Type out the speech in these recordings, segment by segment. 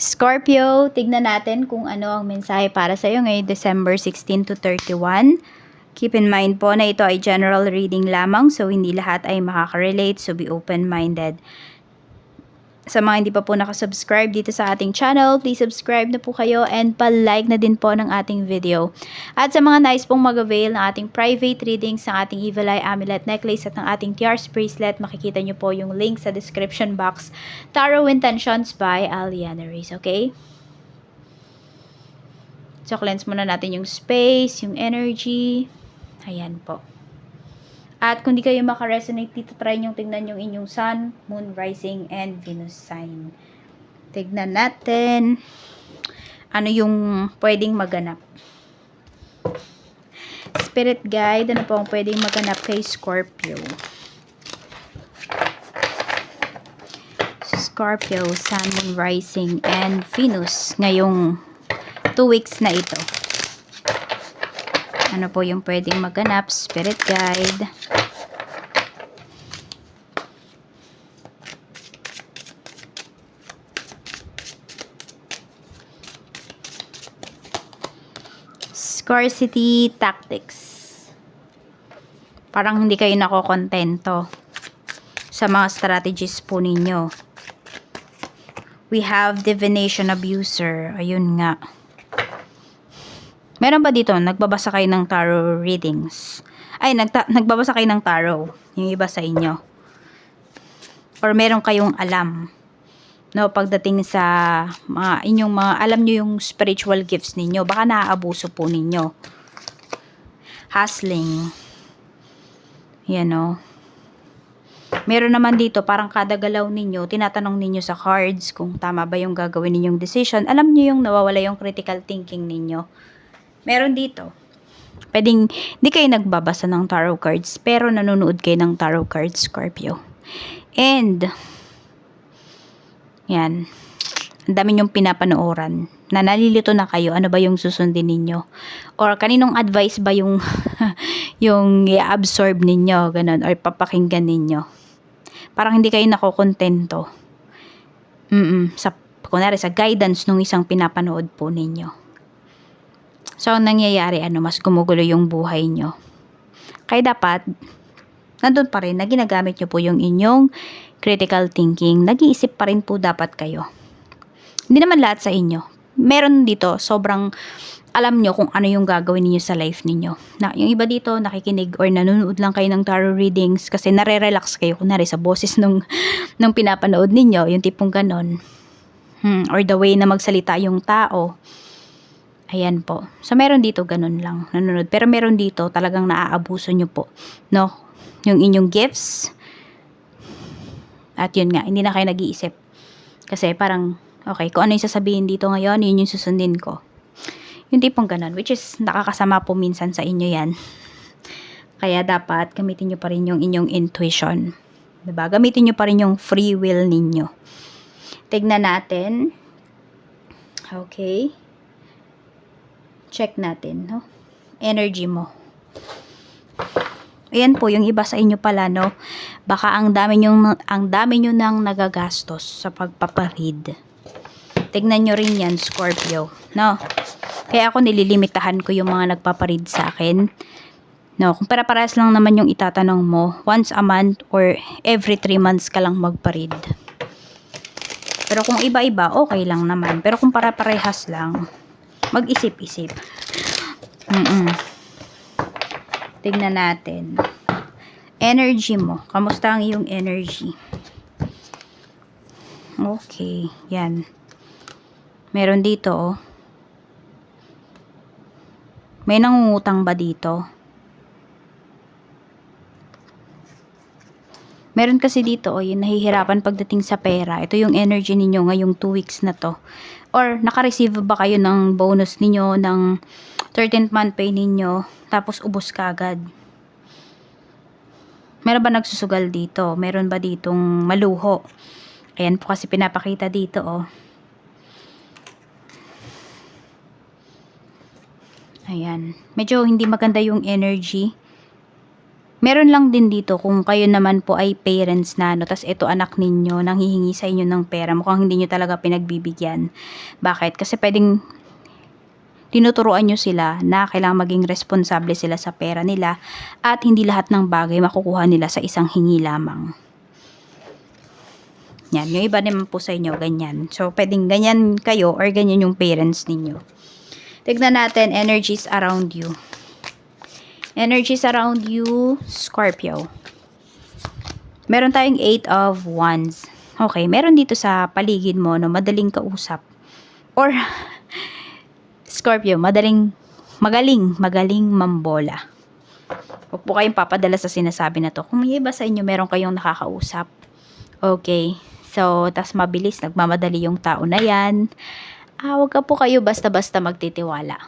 Scorpio, tignan natin kung ano ang mensahe para sa iyo ngayong December 16 to 31. Keep in mind po na ito ay general reading lamang so hindi lahat ay makaka-relate so be open-minded. Sa mga hindi pa po nakasubscribe dito sa ating channel, please subscribe na po kayo and pa-like na din po ng ating video. At sa mga nice pong mag-avail ng ating private readings ng ating Evil Eye Amulet Necklace at ng ating Tiars Bracelet, makikita nyo po yung link sa description box. Tarot Intentions by Aliana Reyes, okay? So, cleanse muna natin yung space, yung energy. Ayan po. At kung di kayo makaresonate dito, try nyo tignan yung inyong Sun, Moon, Rising, and Venus sign. Tignan natin ano yung pwedeng maganap. Spirit guide, ano po ang pwedeng maganap kay Scorpio? Scorpio, Sun, Moon, Rising, and Venus ngayong 2 weeks na ito. Ano po yung pwedeng maganap? Spirit guide. Scarcity tactics. Parang hindi kayo nakokontento sa mga strategies po ninyo. We have divination abuser. Ayun nga. Meron ba dito, nagbabasa kayo ng tarot readings? Ay, nagta- nagbabasa kayo ng tarot. Yung iba sa inyo. Or meron kayong alam. No, pagdating sa mga inyong mga, alam nyo yung spiritual gifts ninyo. Baka naaabuso po ninyo. Hustling. Yan o. Meron naman dito, parang kada galaw ninyo, tinatanong ninyo sa cards kung tama ba yung gagawin ninyong decision. Alam nyo yung nawawala yung critical thinking ninyo. Meron dito. Pwedeng, di kayo nagbabasa ng tarot cards, pero nanonood kayo ng tarot cards, Scorpio. And, yan. Ang dami nyong pinapanooran. Na nalilito na kayo, ano ba yung susundin ninyo? Or kaninong advice ba yung, yung i-absorb ninyo, ganun, or papakinggan ninyo? Parang hindi kayo nakokontento. Mm sa, kunwari, sa guidance nung isang pinapanood po ninyo. So, ang nangyayari, ano, mas gumugulo yung buhay nyo. Kaya dapat, nandun pa rin, na ginagamit nyo po yung inyong critical thinking. Nag-iisip pa rin po dapat kayo. Hindi naman lahat sa inyo. Meron dito, sobrang alam nyo kung ano yung gagawin niyo sa life ninyo. Na, yung iba dito, nakikinig or nanonood lang kayo ng tarot readings kasi nare-relax kayo, kunwari sa boses nung, nung pinapanood ninyo, yung tipong ganon. Hmm, or the way na magsalita yung tao. Ayan po. So, meron dito ganun lang, nanonood. Pero meron dito, talagang naaabuso nyo po. No? Yung inyong gifts. At yun nga, hindi na kayo nag-iisip. Kasi parang, okay, kung ano yung sasabihin dito ngayon, yun yung susundin ko. Yung tipong ganun, which is nakakasama po minsan sa inyo yan. Kaya dapat gamitin nyo pa rin yung inyong intuition. Diba? Gamitin nyo pa rin yung free will ninyo. Tignan natin. Okay. Check natin, no? Energy mo. Ayan po, yung iba sa inyo pala, no? Baka ang dami nyo, ang dami nyo nang nagagastos sa pagpaparid. Tignan nyo rin yan, Scorpio, no? Kaya ako nililimitahan ko yung mga nagpaparid sa akin. No, kung para-parehas lang naman yung itatanong mo, once a month or every 3 months ka lang magparid. Pero kung iba-iba, okay lang naman. Pero kung para-parehas lang, mag-isip-isip. Mm-mm. Tignan natin. Energy mo. Kamusta ang iyong energy? Okay. Yan. Meron dito, oh. May nangungutang ba dito? Meron kasi dito, oh, yung nahihirapan pagdating sa pera. Ito yung energy ninyo ngayong 2 weeks na to. Or, naka-receive ba kayo ng bonus ninyo, ng 13th month pay ninyo, tapos ubos ka agad? Meron ba nagsusugal dito? Meron ba ditong maluho? Ayan po kasi pinapakita dito, oh. Ayan. Medyo hindi maganda yung energy Meron lang din dito kung kayo naman po ay parents na, no, tas ito anak ninyo, nang hihingi sa inyo ng pera, mukhang hindi nyo talaga pinagbibigyan. Bakit? Kasi pwedeng tinuturuan nyo sila na kailangan maging responsable sila sa pera nila at hindi lahat ng bagay makukuha nila sa isang hingi lamang. Yan, yung iba naman po sa inyo, ganyan. So, pwedeng ganyan kayo or ganyan yung parents ninyo. Tignan natin, energies around you. Energies around you, Scorpio. Meron tayong 8 of Wands. Okay, meron dito sa paligid mo, no, madaling kausap. Or, Scorpio, madaling, magaling, magaling mambola. Huwag po kayong papadala sa sinasabi na to. Kung may iba sa inyo, meron kayong nakakausap. Okay. So, tas mabilis, nagmamadali yung tao na yan. Ah, huwag ka po kayo basta-basta magtitiwala.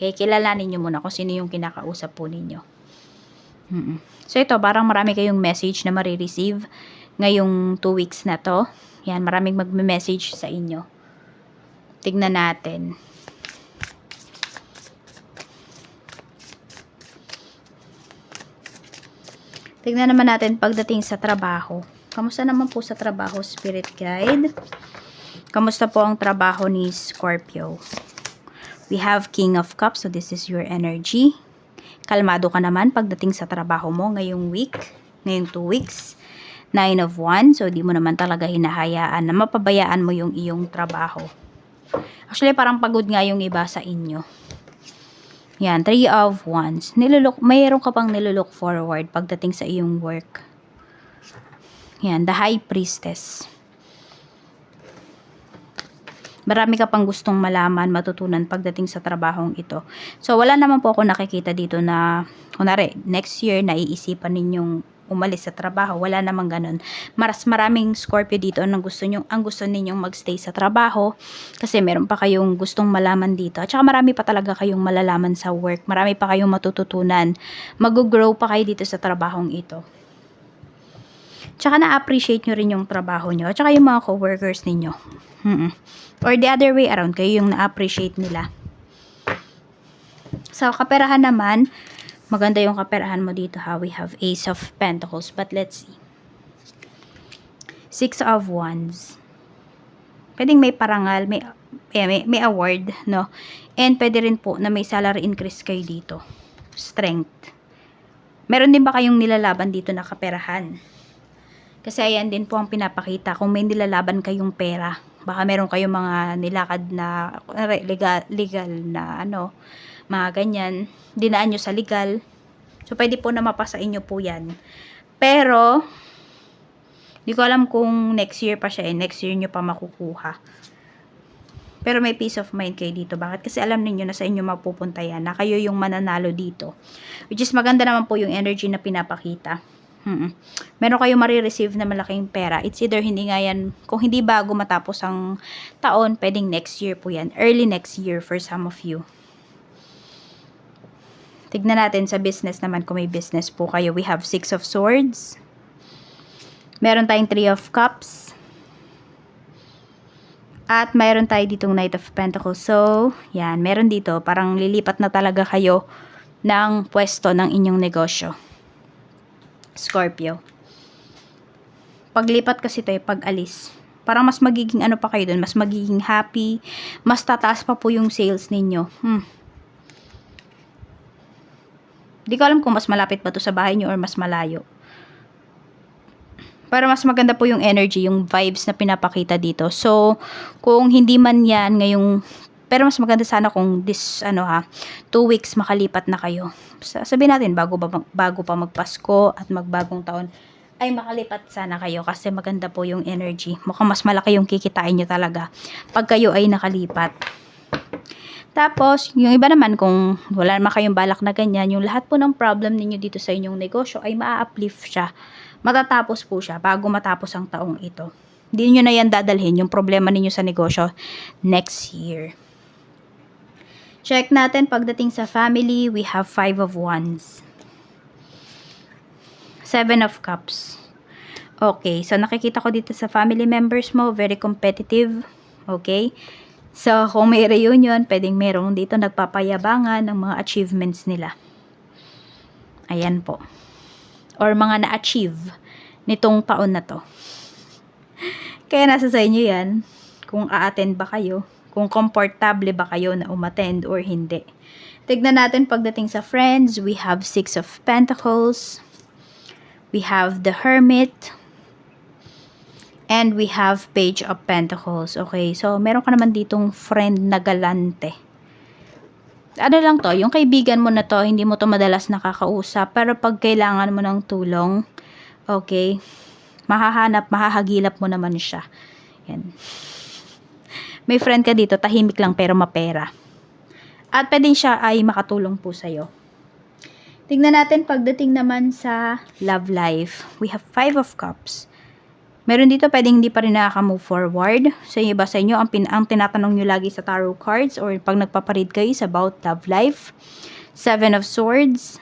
Okay, kilalanin nyo muna kung sino yung kinakausap po ninyo. Mm-mm. So, ito, parang marami kayong message na marireceive ngayong 2 weeks na to. Yan, maraming magme-message sa inyo. Tignan natin. Tignan naman natin pagdating sa trabaho. Kamusta naman po sa trabaho, Spirit Guide? Kamusta po ang trabaho ni Scorpio? We have King of Cups, so this is your energy. Kalmado ka naman pagdating sa trabaho mo ngayong week, ngayong 2 weeks. Nine of Wands, so di mo naman talaga hinahayaan na mapabayaan mo yung iyong trabaho. Actually, parang pagod nga yung iba sa inyo. Yan, three of wands. Nilulok, mayroon ka pang nilulok forward pagdating sa iyong work. Yan, the high priestess. Marami ka pang gustong malaman, matutunan pagdating sa trabahong ito. So, wala naman po ako nakikita dito na, kunwari, next year, naiisipan ninyong umalis sa trabaho. Wala namang ganun. Maras maraming Scorpio dito ang gusto nyo, ang gusto ninyong magstay sa trabaho kasi meron pa kayong gustong malaman dito. At saka marami pa talaga kayong malalaman sa work. Marami pa kayong matututunan. Mag-grow pa kayo dito sa trabahong ito. Tsaka na-appreciate nyo rin yung trabaho nyo. At saka yung mga coworkers ninyo. Mm-mm. Or the other way around, kayo yung na-appreciate nila. Sa kaperahan naman, maganda yung kaperahan mo dito ha. We have Ace of Pentacles. But let's see. Six of Wands. Pwedeng may parangal, may, eh, may, may award, no? And pwede rin po na may salary increase kayo dito. Strength. Meron din ba kayong nilalaban dito na kaperahan? Kasi ayan din po ang pinapakita. Kung may nilalaban kayong pera, baka meron kayong mga nilakad na legal, legal na ano, mga ganyan. Dinaan nyo sa legal. So, pwede po na mapasa inyo po yan. Pero, di ko alam kung next year pa siya eh. Next year nyo pa makukuha. Pero may peace of mind kayo dito. Bakit? Kasi alam niyo na sa inyo mapupunta yan. Na kayo yung mananalo dito. Which is maganda naman po yung energy na pinapakita. Hmm. Meron kayo marireceive na malaking pera. It's either hindi nga yan, kung hindi bago matapos ang taon, pwedeng next year po yan. Early next year for some of you. Tignan natin sa business naman kung may business po kayo. We have Six of Swords. Meron tayong Three of Cups. At mayroon tayo ditong Knight of Pentacles. So, yan. Meron dito. Parang lilipat na talaga kayo ng pwesto ng inyong negosyo. Scorpio. Paglipat kasi tayo, pag-alis. Parang mas magiging ano pa kayo dun, mas magiging happy, mas tataas pa po yung sales ninyo. Hmm. Di ko alam kung mas malapit ba to sa bahay nyo or mas malayo. Para mas maganda po yung energy, yung vibes na pinapakita dito. So, kung hindi man yan ngayong pero mas maganda sana kung this ano ha, two weeks makalipat na kayo. Sabihin natin bago ba bago pa magpasko at magbagong taon ay makalipat sana kayo kasi maganda po yung energy. Mukhang mas malaki yung kikitain nyo talaga pag kayo ay nakalipat. Tapos, yung iba naman kung wala naman kayong balak na ganyan, yung lahat po ng problem ninyo dito sa inyong negosyo ay maa-uplift siya. Matatapos po siya bago matapos ang taong ito. Hindi nyo na yan dadalhin yung problema ninyo sa negosyo next year. Check natin pagdating sa family, we have five of wands. Seven of cups. Okay, so nakikita ko dito sa family members mo, very competitive. Okay? So, kung may reunion, pwedeng merong dito nagpapayabangan ng mga achievements nila. Ayan po. or mga na-achieve nitong taon na to. Kaya nasa sa inyo yan kung a-attend ba kayo, kung komportable ba kayo na umattend or hindi. Tignan natin pagdating sa friends, we have Six of Pentacles, we have the Hermit, and we have Page of Pentacles. Okay, so meron ka naman ditong friend na galante. Ano lang to, yung kaibigan mo na to, hindi mo to madalas nakakausap, pero pag kailangan mo ng tulong, okay, mahahanap, mahahagilap mo naman siya. Yan. May friend ka dito, tahimik lang pero mapera. At pwedeng siya ay makatulong po sa'yo. Tingnan natin pagdating naman sa love life. We have five of cups. Meron dito pwedeng hindi pa rin nakaka-move forward. Sa iba sa inyo, ang, pin- ang tinatanong nyo lagi sa tarot cards or pag nagpaparid kayo is about love life. Seven of swords.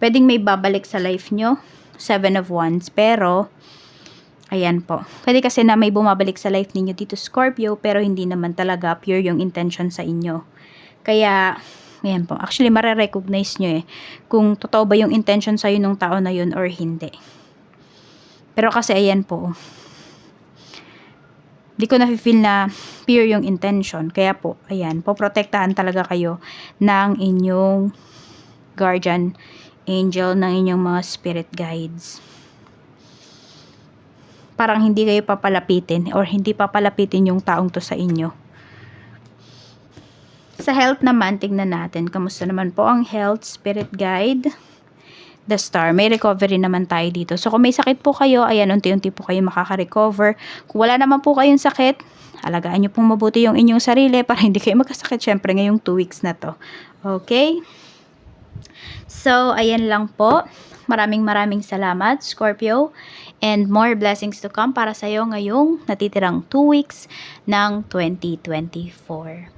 Pwedeng may babalik sa life nyo. Seven of wands. Pero, Ayan po. Pwede kasi na may bumabalik sa life ninyo dito Scorpio pero hindi naman talaga pure yung intention sa inyo. Kaya, ayan po. Actually, mare-recognize nyo eh kung totoo ba yung intention sa'yo nung tao na yun or hindi. Pero kasi ayan po. Di ko na-feel na pure yung intention. Kaya po, ayan, poprotektahan talaga kayo ng inyong guardian angel, ng inyong mga spirit guides parang hindi kayo papalapitin or hindi papalapitin yung taong to sa inyo. Sa health naman, tignan natin. Kamusta naman po ang health spirit guide? The star. May recovery naman tayo dito. So, kung may sakit po kayo, ayan, unti-unti po kayo makaka-recover. Kung wala naman po kayong sakit, alagaan nyo pong mabuti yung inyong sarili para hindi kayo magkasakit syempre ngayong 2 weeks na to. Okay? So, ayan lang po. Maraming maraming salamat, Scorpio. And more blessings to come para sa'yo ngayong natitirang 2 weeks ng 2024.